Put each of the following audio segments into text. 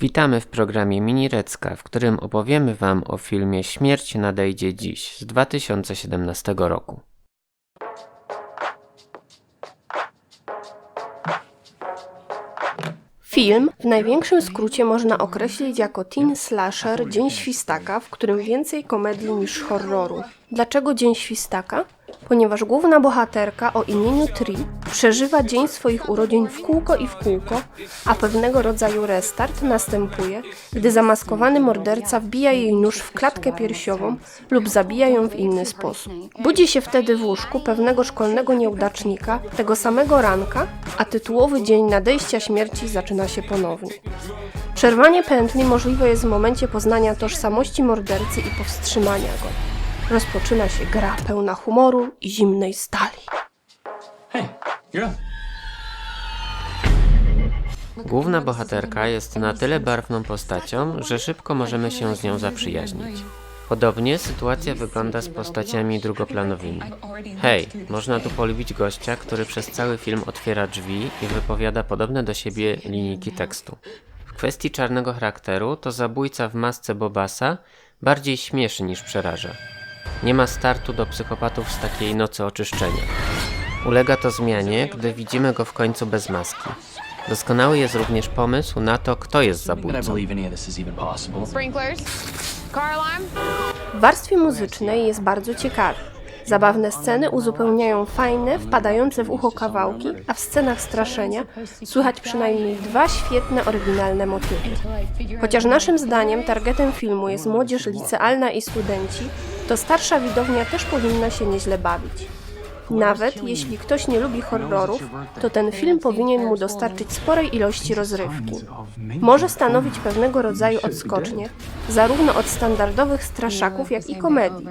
Witamy w programie Minirecka, w którym opowiemy Wam o filmie Śmierć nadejdzie dziś z 2017 roku. Film w największym skrócie można określić jako teen slasher Dzień Świstaka, w którym więcej komedii niż horroru. Dlaczego Dzień Świstaka? Ponieważ główna bohaterka o imieniu Tri przeżywa dzień swoich urodzin w kółko i w kółko, a pewnego rodzaju restart następuje, gdy zamaskowany morderca wbija jej nóż w klatkę piersiową lub zabija ją w inny sposób. Budzi się wtedy w łóżku pewnego szkolnego nieudacznika tego samego ranka, a tytułowy dzień nadejścia śmierci zaczyna się ponownie. Przerwanie pętli możliwe jest w momencie poznania tożsamości mordercy i powstrzymania go. Rozpoczyna się gra pełna humoru i zimnej stali. Hey, you're up. Główna bohaterka jest na tyle barwną postacią, że szybko możemy się z nią zaprzyjaźnić. Podobnie sytuacja wygląda z postaciami drugoplanowymi. Hej, można tu polubić gościa, który przez cały film otwiera drzwi i wypowiada podobne do siebie linijki tekstu. W kwestii czarnego charakteru to zabójca w masce Bobasa bardziej śmieszy niż przeraża. Nie ma startu do psychopatów z takiej nocy oczyszczenia. Ulega to zmianie, gdy widzimy go w końcu bez maski. Doskonały jest również pomysł na to, kto jest zabójcą. W warstwie muzycznej jest bardzo ciekawy. Zabawne sceny uzupełniają fajne, wpadające w ucho kawałki, a w scenach straszenia słychać przynajmniej dwa świetne, oryginalne motywy. Chociaż naszym zdaniem targetem filmu jest młodzież licealna i studenci, to starsza widownia też powinna się nieźle bawić. Nawet jeśli ktoś nie lubi horrorów, to ten film powinien mu dostarczyć sporej ilości rozrywki. Może stanowić pewnego rodzaju odskocznię, zarówno od standardowych straszaków, jak i komedii.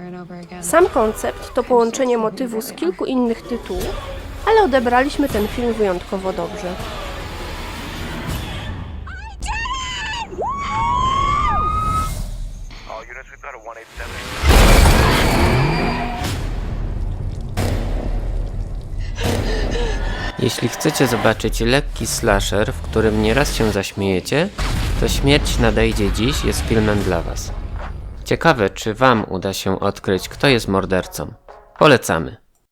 Sam koncept to połączenie motywu z kilku innych tytułów, ale odebraliśmy ten film wyjątkowo dobrze. All units, we've got a 187. Jeśli chcecie zobaczyć lekki slasher, w którym nieraz się zaśmiejecie, to Śmierć nadejdzie dziś jest filmem dla Was. Ciekawe, czy Wam uda się odkryć, kto jest mordercą. Polecamy.